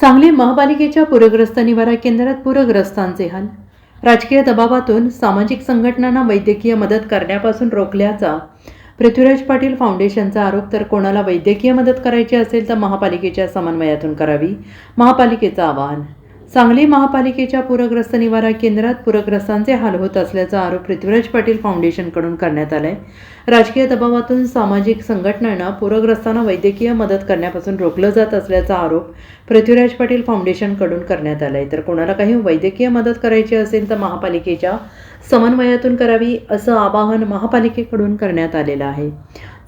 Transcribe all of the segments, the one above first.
सांगली महापालिकेच्या पूरग्रस्त निवारा केंद्रात पूरग्रस्तांचे हाल. राजकीय दबावातून सामाजिक संघटनांना वैद्यकीय मदत करण्यापासून रोखल्याचा. पृथ्वीराज पाटील फाउंडेशनचा आरोप तर कोणाला वैद्यकीय मदत करायची असेल तर महापालिकेच्या समन्वयातून करावी. महापालिकेचं आवाहन. सांगली महापालिकेच्या पूरग्रस्त निवारा केंद्रात पूरग्रस्तांचे हाल होत असल्याचा आरोप पृथ्वीराज पाटील फाउंडेशनकडून करण्यात आलाय. राजकीय दबावातून सामाजिक संघटनांना पूरग्रस्तांना वैद्यकीय मदत करण्यापासून रोखलं जात असल्याचा आरोप पृथ्वीराज पाटील फाउंडेशनकडून करण्यात आलाय. तर कोणाला काही वैद्यकीय मदत करायची असेल तर महापालिकेच्या समन्वयातून करावी असं आवाहन महापालिकेकडून करण्यात आलेलं आहे.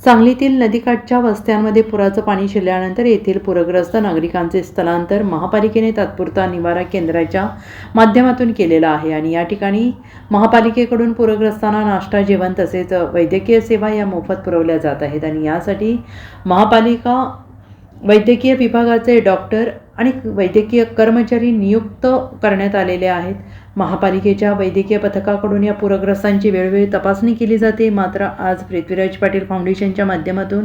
सांगलीतील नदीकाठच्या वस्त्यांमध्ये पुराचं पाणी शिरल्यानंतर येथील पूरग्रस्त नागरिकांचे स्थलांतर महापालिकेने तात्पुरता निवारा केंद्राच्या माध्यमातून केलेलं आहे आणि या ठिकाणी महापालिकेकडून पूरग्रस्तांना नाश्ता जेवण तसेच वैद्यकीय सेवा या मोफत पुरवल्या जात आहेत आणि यासाठी महापालिका वैद्यकीय विभागाचे डॉक्टर आणि वैद्यकीय कर्मचारी नियुक्त करण्यात आलेले आहेत. महापालिकेच्या वैद्यकीय पथकाकडून या पूरग्रस्तांची वेळोवेळी तपासणी केली जाते. मात्र आज पृथ्वीराज पाटील फाउंडेशनच्या माध्यमातून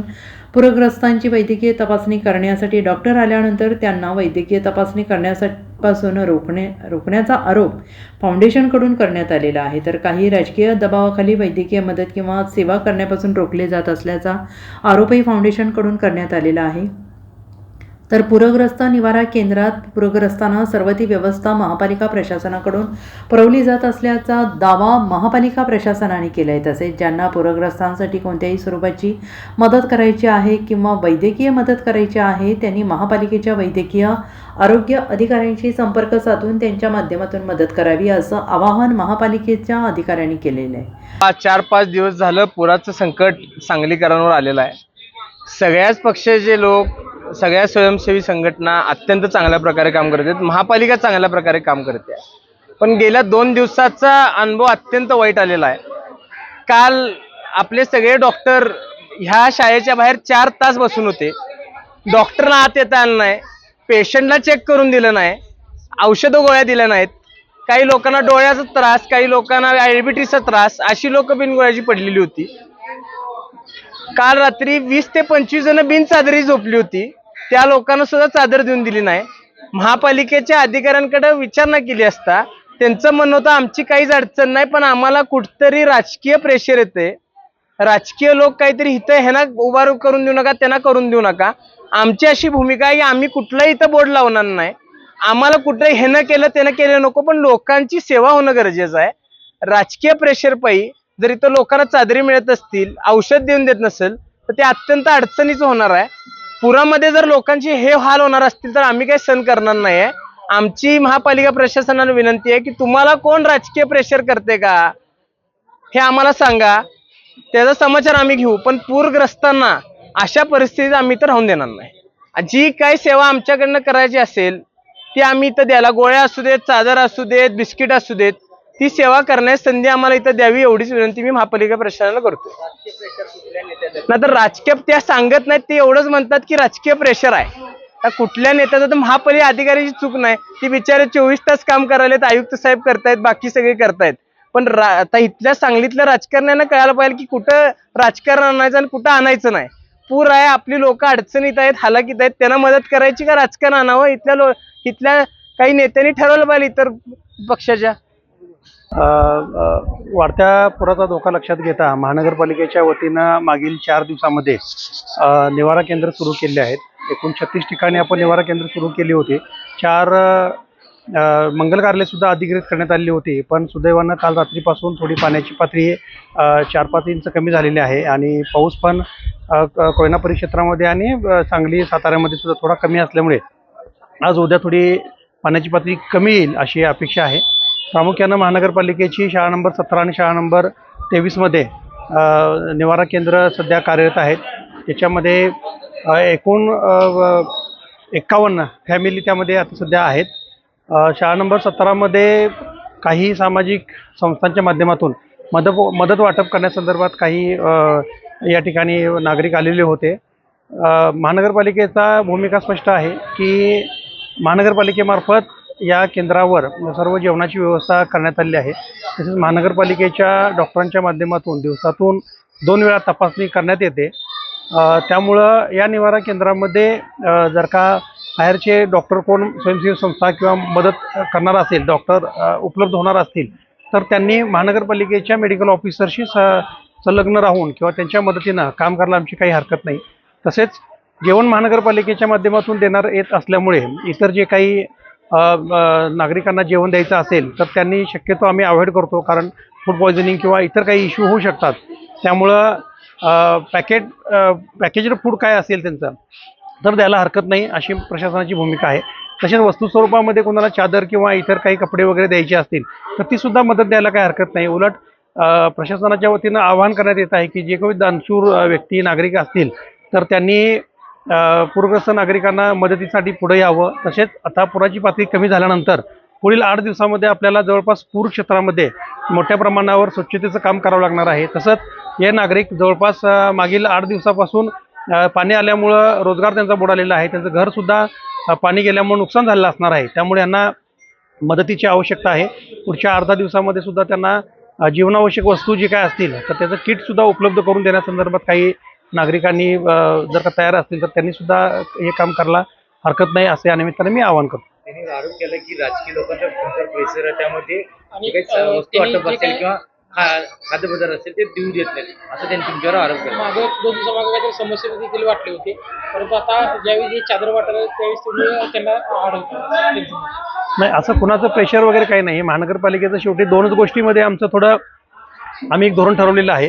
पूरग्रस्तांची वैद्यकीय तपासणी करण्यासाठी डॉक्टर आल्यानंतर त्यांना वैद्यकीय तपासणी करण्यापासून रोखणे रोखण्याचा आरोप फाउंडेशनकडून करण्यात आलेला आहे. तर काही राजकीय दबावाखाली वैद्यकीय मदत किंवा सेवा करण्यापासून रोखले जात असल्याचा आरोपही फाउंडेशनकडून करण्यात आलेला आहे. तर पूरग्रस्त निवारा केंद्रात पूरग्रस्तांना सर्व ती व्यवस्था महापालिका प्रशासनाकडून पुरवली जात असल्याचा दावा महापालिका प्रशासनाने केला आहे तसेच ज्यांना पूरग्रस्तांसाठी कोणत्याही स्वरूपाची मदत करायची आहे किंवा वैद्यकीय मदत करायची आहे त्यांनी महापालिकेच्या वैद्यकीय आरोग्य अधिकाऱ्यांशी संपर्क साधून त्यांच्या माध्यमातून मदत करावी असं आवाहन महापालिकेच्या अधिकाऱ्यांनी केलेलं आहे आज चार पाच दिवस झालं पुराचं संकट सांगलीकरांवर आलेलं आहे. सगळ्याच पक्षाचे लोक सगळ्या स्वयंसेवी संघटना अत्यंत चांगल्या प्रकारे काम करत आहेत. महापालिका चांगल्या प्रकारे काम करते. आहे पण गेल्या दोन दिवसाचा अनुभव अत्यंत वाईट आलेला आहे. काल आपले सगळे डॉक्टर ह्या शाळेच्या बाहेर चार तास बसून होते. डॉक्टरला आत येता आलं नाही पेशंटला चेक करून दिलं नाही औषधं गोळ्या दिल्या नाहीत. काही लोकांना डोळ्याचा त्रास काही लोकांना डायबिटीसचा त्रास अशी लोक बिनगोळ्याची पडलेली होती. काल रात्री वीस ते पंचवीस जण बिनचादरी झोपली होती. त्या लोकांना सुद्धा चादर देऊन दिली नाही. महापालिकेच्या अधिकाऱ्यांकडे विचारणा केली असता त्यांचं म्हणणं होतं आमची काहीच अडचण नाही पण आम्हाला कुठतरी राजकीय प्रेशर येते. राजकीय लोक काहीतरी इथं ह्यांना उभार करून देऊ नका त्यांना करून देऊ नका. आमची अशी भूमिका आहे की आम्ही कुठलाही इथं बोर्ड लावणार नाही. आम्हाला कुठं ह्यानं केलं त्यानं केलं नको पण लोकांची सेवा होणं गरजेचं आहे. राजकीय प्रेशर पायी जर इथं लोकांना चादरी मिळत असतील औषध देऊन देत नसेल तर ते अत्यंत अडचणीचं होणार आहे. पुरामध्ये जर लोकांची हे हाल होणार असतील तर आम्ही काही सहन करणार नाही आहे आमची महापालिका प्रशासनाला विनंती आहे की तुम्हाला कोण राजकीय प्रेशर करते का? हे आम्हाला सांगा. त्याचा समाचार आम्ही घेऊ पण पूरग्रस्तांना अशा परिस्थितीत आम्ही तर राहून देणार नाही. जी काही सेवा आमच्याकडनं करायची असेल ती आम्ही इथं द्यायला गोळ्या असू देत चादर असू देत बिस्किट असू देत ती सेवा करण्याची संधी आम्हाला इथं द्यावी एवढीच विनंती मी महापालिका प्रशासनाला करतो नाही तर राजकीय त्या सांगत नाहीत ते एवढंच म्हणतात की राजकीय प्रेशर आहे. त्या कुठल्या नेत्याचं तर महापालिका अधिकाऱ्याची चूक नाही. ती बिचारे चोवीस तास काम करायलेत आयुक्त साहेब करतायत बाकी सगळे करतायत. पण रा- आता इथल्या सांगलीतल्या राजकारण्यांना कळायला पाहिजे की कुठं राजकारण आणायचं आणि कुठं आणायचं नाही. पूर आहे आपली लोक अडचणीत आहेत हालाकीत आहेत. त्यांना मदत करायची का राजकारण आणावं? इथल्या लो इथल्या काही नेत्यांनी ठरवलं पाहिजे इतर पक्षाच्या. वाढत्या पुराचा धोका लक्षात घेता महानगरपालिकेच्या वतीनं मागील चार दिवसामध्ये निवारा केंद्र सुरू केले आहेत. एकूण छत्तीस ठिकाणी आपण निवारा केंद्र सुरू केली होती. चार मंगल कार्यालय अधिकृत करण्यात आलेली होती. पण सुदैवानं काल रात्रीपासून थोडी पाण्याची पातळी चार पाच इंच कमी झालेली आहे आणि पाऊस पण कोयना परिक्षेत्रामध्ये आणि सांगली साताऱ्यामध्ये सुद्धा थोडा कमी असल्यामुळे आज उद्या थोडी पाण्याची पातळी कमी येईल अशी अपेक्षा आहे. प्रामुख्यानं महानगरपालिकेची शाळा नंबर सतरा आणि शाळा नंबर तेवीसमध्ये निवारा केंद्र सध्या कार्यरत आहेत. त्याच्यामध्ये एकूण एक्कावन्न एकावन्न फॅमिली त्यामध्ये आता सध्या आहेत. शाळा नंबर सतरामध्ये काही सामाजिक संस्थांच्या माध्यमातून मदत मदत वाटप करण्यासंदर्भात काही या ठिकाणी नागरिक आलेले होते. महानगरपालिकेचा भूमिका स्पष्ट आहे की महानगरपालिकेमार्फत या केंद्रावर सर्व जेवणाची व्यवस्था करण्यात आलेली आहे. तसेच महानगरपालिकेच्या डॉक्टरांच्या माध्यमातून दिवसातून दोन वेळा तपासणी करण्यात येते. त्यामुळं या निवारा केंद्रामध्ये जर का बाहेरचे डॉक्टर कोण स्वयंसेवी संस्था किंवा मदत करणार असेल डॉक्टर उपलब्ध होणार असतील तर त्यांनी महानगरपालिकेच्या मेडिकल ऑफिसरशी स संलग्न राहून किंवा त्यांच्या मदतीनं काम करायला आमची काही हरकत नाही. तसेच जेवण महानगरपालिकेच्या माध्यमातून देणार येत असल्यामुळे इतर जे काही नागरिकांना जेवण द्यायचं असेल तर त्यांनी शक्यतो आम्ही अवॉइड करतो कारण फूड पॉयझनिंग किंवा इतर काही इश्यू होऊ शकतात. त्यामुळं पॅकेट पॅकेज्ड फूड काय असेल त्यांचं तर द्यायला हरकत नाही अशी प्रशासनाची भूमिका आहे. तसेच वस्तू स्वरूपामध्ये कोणाला चादर किंवा इतर काही कपडे वगैरे द्यायचे असतील तर तीसुद्धा मदत द्यायला काही हरकत नाही. उलट प्रशासनाच्या वतीनं आवाहन करण्यात येत आहे की जे काही दानशूर व्यक्ती नागरिक असतील तर त्यांनी पूरग्रस्त नागरिकांना मदतीसाठी पुढे यावं. तसेच आता पुराची पातळी कमी झाल्यानंतर पुढील आठ दिवसामध्ये आपल्याला जवळपास पूर क्षेत्रामध्ये मोठ्या प्रमाणावर स्वच्छतेचं काम करावं लागणार आहे. तसंच हे नागरिक जवळपास मागील आठ दिवसापासून पाणी आल्यामुळं रोजगार त्यांचा बुडालेला आहे. त्यांचं घरसुद्धा पाणी गेल्यामुळे नुकसान झालेलं असणार आहे. त्यामुळे यांना मदतीची आवश्यकता आहे. पुढच्या अर्धा दिवसामध्ये सुद्धा त्यांना जीवनावश्यक वस्तू जी काय असतील तर त्याचं किटसुद्धा उपलब्ध करून देण्यासंदर्भात काही नागरिकांनी जर का तयार असतील तर त्यांनी सुद्धा हे काम करायला हरकत नाही असे या निमित्ताने मी आवाहन करतो. त्यांनी आरोप केला की राजकीय लोकांच्या तुमच्यावर प्रेशर आहे त्यामध्ये वस्तू वाटप असेल किंवा खाद्यपदार्थ असेल ते देऊ देत नाहीत. असं त्यांनी तुमच्यावर आरोप केला. मागं दोन दिवसामागे काहीतरी समस्या देखील वाटली होती. परंतु आता ज्यावेळी हे चादर वाटत त्यावेळेस तुम्ही त्यांना अडवतो नाही असं कुणाचं प्रेशर वगैरे काही नाही. महानगरपालिकेचं शेवटी दोनच गोष्टीमध्ये आमचं थोडं आम्ही एक धोरण ठरवलेलं आहे.